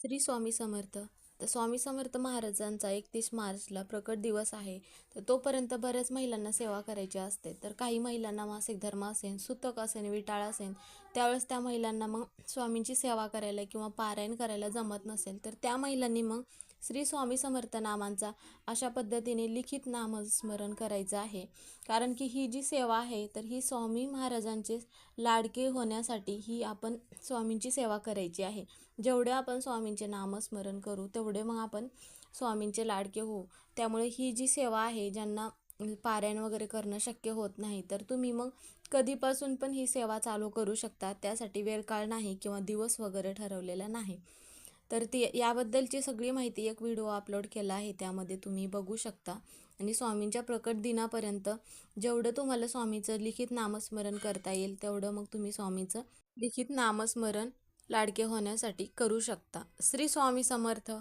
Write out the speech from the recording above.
श्री स्वामी समर्थ. तर स्वामी समर्थ महाराजांचा एकतीस मार्चला प्रकट दिवस आहे. तर तोपर्यंत बऱ्याच महिलांना सेवा करायची असते. तर काही महिलांना मासिक धर्म असेल सुतक असेल विटाळ असेल त्यावेळेस त्या महिलांना मग स्वामींची सेवा करायला किंवा पारायण करायला जमत नसेल तर त्या महिलांनी मग श्री स्वामी समर्थ नामांचा अशा पद्धतीने लिखित नामस्मरण करायचं आहे. कारण की ही जी सेवा आहे तर ही स्वामी महाराजांचे लाडके होण्यासाठी ही आपण स्वामींची सेवा करायची आहे. जेवढे आपण स्वामींचे नामस्मरण करू तेवढे मग आपण स्वामींचे लाडके होऊ. त्यामुळे ही जी सेवा आहे ज्यांना पारायण वगैरे करणं शक्य होत नाही तर तुम्ही मग कधीपासून पण ही सेवा चालू करू शकता. त्यासाठी वेळ काळ नाही किंवा दिवस वगैरे ठरवलेला नाही. तर ती याबद्दलची सगळी माहिती एक व्हिडिओ अपलोड केला आहे त्यामध्ये तुम्ही बघू शकता. आणि स्वामींच्या प्रकट दिनापर्यंत जेवढं तुम्हाला स्वामीचं लिखित नामस्मरण करता येईल तेवढं मग तुम्ही स्वामीचं लिखित नामस्मरण लाडके होण्यासाठी करू शकता. श्री स्वामी समर्थ.